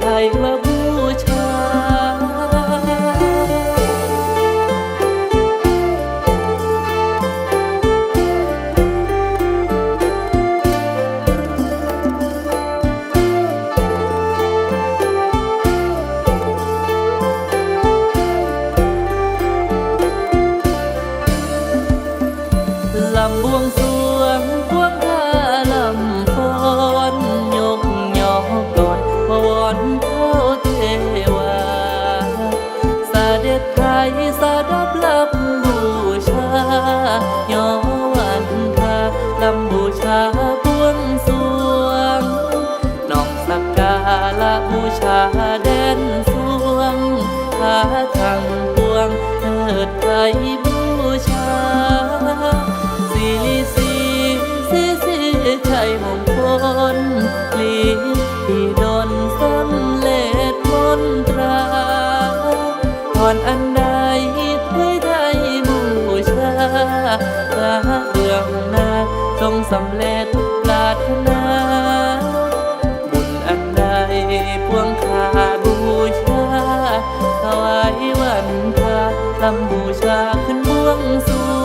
ไทยและ บวงสวงน้องสักกาละบูชาเด่นสวงหาทางบวงเถิดไทย แลทุกปรารถนา บุญอันใดพวงคาบูชาถวายวันพระลำบูชาขึ้นบวงสู